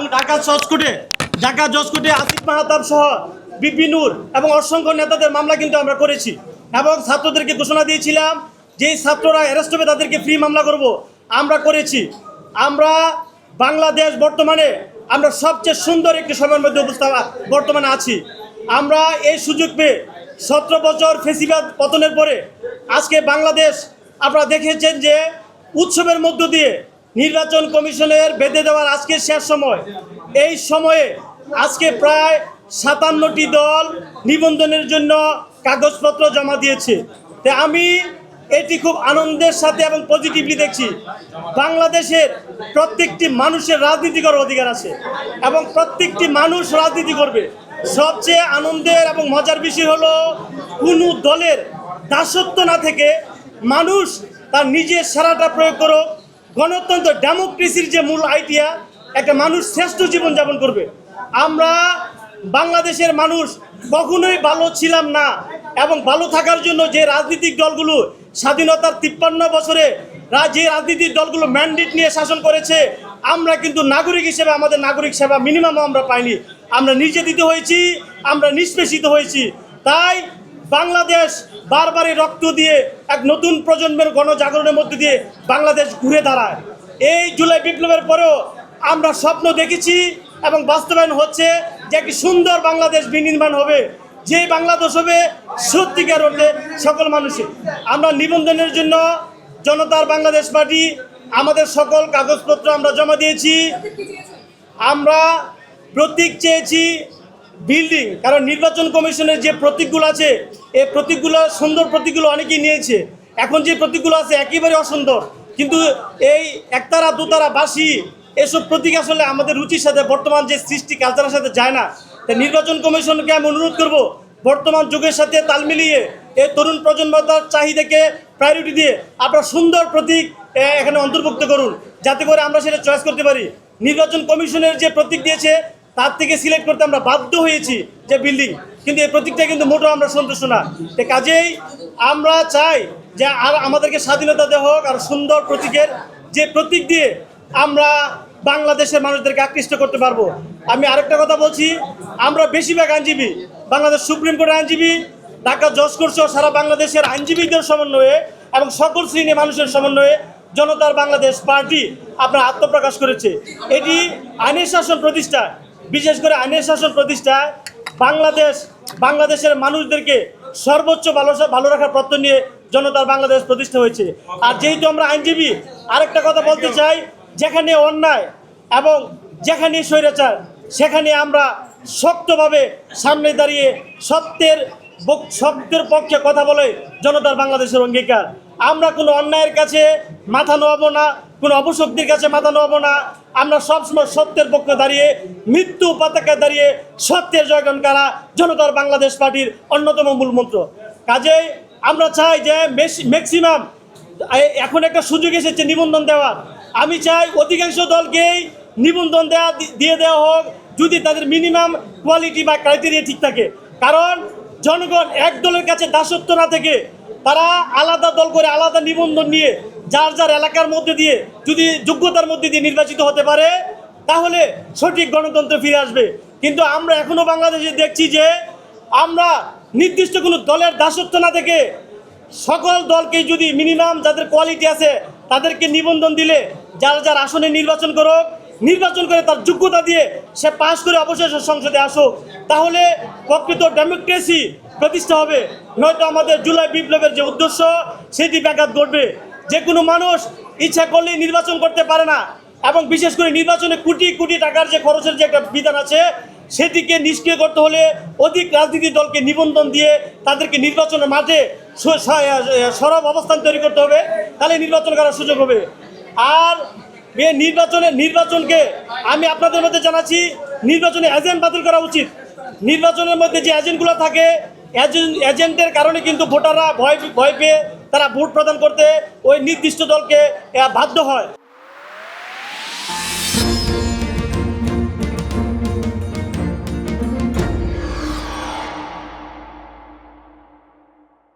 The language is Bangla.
এবং ঢাকা জজকোর্টে ঢাকা জজকোর্টে আসিফ মাহাতাব সহ বিপিনুর এবং অসংখ্য নেতাদের মামলা কিন্তু আমরা করেছি। এবং ছাত্রদেরকে ঘোষণা দিয়েছিলাম যে ছাত্ররা অ্যারেস্ট হবে, তাদেরকে ফ্রি মামলা করব। আমরা করেছি। আমরা বাংলাদেশ বর্তমানে, আমরা সবচেয়ে সুন্দর একটি সময়ের মধ্যে অবস্থা বর্তমানে আছি। আমরা এই সুযোগ পেয়ে সতেরো বছর ফেসিবাদ পতনের পরে আজকে বাংলাদেশ, আপনারা দেখেছেন যে উৎসবের মধ্য দিয়ে নির্বাচন কমিশনের বেঁধে দেওয়ার আজকে শেষ সময়। এই সময়ে আজকে প্রায় সাতান্নটি দল নিবন্ধনের জন্য কাগজপত্র জমা দিয়েছে। তে আমি এটি খুব আনন্দের সাথে এবং পজিটিভলি দেখছি। বাংলাদেশের প্রত্যেকটি মানুষের রাজনীতি করার অধিকার আছে এবং প্রত্যেকটি মানুষ রাজনীতি করবে। সবচেয়ে আনন্দের এবং মজার বিষয় হলো কোনো দলের দাসত্ব না থেকে মানুষ তার নিজের সেরাটা প্রয়োগ করুক গণতন্ত্র ডেমোক্রেসির যে মূল আইডিয়া একটা মানুষ শ্রেষ্ঠ জীবনযাপন করবে। আমরা বাংলাদেশের মানুষ কখনোই ভালো ছিলাম না এবং ভালো থাকার জন্য যে রাজনৈতিক দলগুলো স্বাধীনতার তিপ্পান্ন বছরে যে রাজনৈতিক দলগুলো ম্যান্ডেট নিয়ে শাসন করেছে, আমরা কিন্তু নাগরিক হিসেবে, আমাদের নাগরিক সেবা মিনিমাম আমরা পাইনি। আমরা দিতে হয়েছি, আমরা নিষ্পেষিত হয়েছি। তাই বাংলাদেশ বারবারই রক্ত দিয়ে এক নতুন প্রজন্মের গণজাগরণের মধ্যে দিয়ে বাংলাদেশ ঘুরে দাঁড়ায়। এই জুলাই বিপ্লবের পরেও আমরা স্বপ্ন দেখেছি এবং বাস্তবায়ন হচ্ছে যে একটি সুন্দর বাংলাদেশ বিনির্মাণ হবে। যে বাংলাদেশ হবে সত্যিকার অর্থে সকল মানুষের। আমরা নিবন্ধনের জন্য জনতার বাংলাদেশ পার্টি, আমাদের সকল কাগজপত্র আমরা জমা দিয়েছি। আমরা প্রতীক চেয়েছি বিল্ডিং, কারণ নির্বাচন কমিশনের যে প্রতীকগুলো আছে এই প্রতীকগুলো, সুন্দর প্রতীকগুলো অনেকেই নিয়েছে। এখন যে প্রতীকগুলো আছে একেবারে অসুন্দর। কিন্তু এই একতারা, দুতারা বাসি এসব প্রতীক আসলে আমাদের রুচির সাথে বর্তমান যে সৃষ্টি, কালচারের সাথে যায় না। তাই নির্বাচন কমিশনকে আমি অনুরোধ করব, বর্তমান যুগের সাথে তাল মিলিয়ে এই তরুণ প্রজন্মতার চাহিদাকে প্রায়োরিটি দিয়ে আপনারা সুন্দর প্রতীক এখানে অন্তর্ভুক্ত করুন। যাতে করে আমরা সেটা চয়েস করতে পারি। নির্বাচন কমিশনের যে প্রতীক দিয়েছে, তার থেকে সিলেক্ট করতে আমরা বাধ্য হয়েছি যে বিল্ডিং কিন্তু এই প্রতীকটা কিন্তু মোটেও আমরা সন্তুষ্ট না। তো কাজেই আমরা চাই যে আর আমাদেরকে স্বাধীনতা দেওয়া হোক আর সুন্দর প্রতীকের যে প্রতীক দিয়ে আমরা বাংলাদেশের মানুষদেরকে আকৃষ্ট করতে পারব। আমি আরেকটা কথা বলছি, আমরা বেশিরভাগ আইনজীবী, বাংলাদেশ সুপ্রিম কোর্টের আইনজীবী, ঢাকা জজ করছে সারা বাংলাদেশের আইনজীবীদের সমন্বয়ে এবং সকল শ্রেণির মানুষের সমন্বয়ে জনতার বাংলাদেশ পার্টি আপনার আত্মপ্রকাশ করেছে। এটি আইনের শাসন প্রতিষ্ঠা, বিশেষ করে আইনের শাসন প্রতিষ্ঠায় বাংলাদেশ বাংলাদেশের মানুষদেরকে সর্বোচ্চ ভালো ভালো রাখার প্রত্যয় নিয়ে জনতার বাংলাদেশ প্রতিষ্ঠা হয়েছে। আর যেহেতু আমরা আইনজীবী আরেকটা কথা বলতে চাই যেখানে অন্যায় এবং যেখানে স্বৈরাচার সেখানে আমরা শক্তভাবে সামনে দাঁড়িয়ে সত্যের সত্যের পক্ষে কথা বলে জনতার বাংলাদেশের অঙ্গীকার। আমরা কোনো অন্যায়ের কাছে মাথা নোয়াবো না, কোনো অপশক্তির কাছে মাথা নোয়াবো না। আমরা সবসময় সত্যের পক্ষে দাঁড়িয়ে, মৃত্যু পতাকা দাঁড়িয়ে সত্যের জয়গান করা? জনতার বাংলাদেশ পার্টির অন্যতম মূল মন্ত্র। কাজেই আমরা চাই যে ম্যাক্সিমাম এখন একটা সুযোগ এসেছে নিবন্ধন দেওয়ার। আমি চাই অধিকাংশ দলকেই নিবন্ধন দেওয়া দিয়ে দেওয়া হোক, যদি তাদের মিনিমাম কোয়ালিটি বা ক্রাইটেরিয়া ঠিক থাকে। কারণ জনগণ এক দলের কাছে দাসত্ব না থেকে তারা আলাদা দল করে আলাদা নিবন্ধন নিয়ে যার যার এলাকার মধ্যে দিয়ে যদি যোগ্যতার মধ্যে দিয়ে নির্বাচিত হতে পারে, তাহলে সঠিক গণতন্ত্র ফিরে আসবে। কিন্তু আমরা এখনও বাংলাদেশে দেখছি যে আমরা নির্দিষ্ট কোনো দলের দাসত্ব না থেকে সকল দলকে যদি মিনিমাম যাদের কোয়ালিটি আছে তাদেরকে নিবন্ধন দিলে যার যার আসনে নির্বাচন করুক, নির্বাচন করে তার যোগ্যতা দিয়ে সে পাশ করে অবশেষে সংসদে আসুক, তাহলে প্রকৃত ডেমোক্রেসি প্রতিষ্ঠা হবে। নয়তো আমাদের জুলাই বিপ্লবের যে উদ্দেশ্য, সেটি ব্যাঘাত ঘটবে। যে কোনো মানুষ ইচ্ছা করলেই নির্বাচন করতে পারে না। এবং বিশেষ করে নির্বাচনে কোটি কোটি টাকার যে খরচের যে একটা বিধান আছে, সেটিকে নিষ্ক্রিয় করতে হলে অধিক রাজনীতি দলকে নিবন্ধন দিয়ে তাদেরকে নির্বাচনের মাঠে সরব অবস্থান তৈরি করতে হবে। তাহলে নির্বাচন করার সুযোগ হবে। আর এ নির্বাচনে, নির্বাচনকে আমি আপনাদের মধ্যে জানাচ্ছি, নির্বাচনে এজেন্ট বাতিল করা উচিত। নির্বাচনের মধ্যে যে এজেন্টগুলো থাকে এজেন্টের কারণে কিন্তু ভোটাররা ভয় ভয় পেয়ে তারা ভোট প্রদান করতে ওই নির্দিষ্ট দলকে বাধ্য হয়।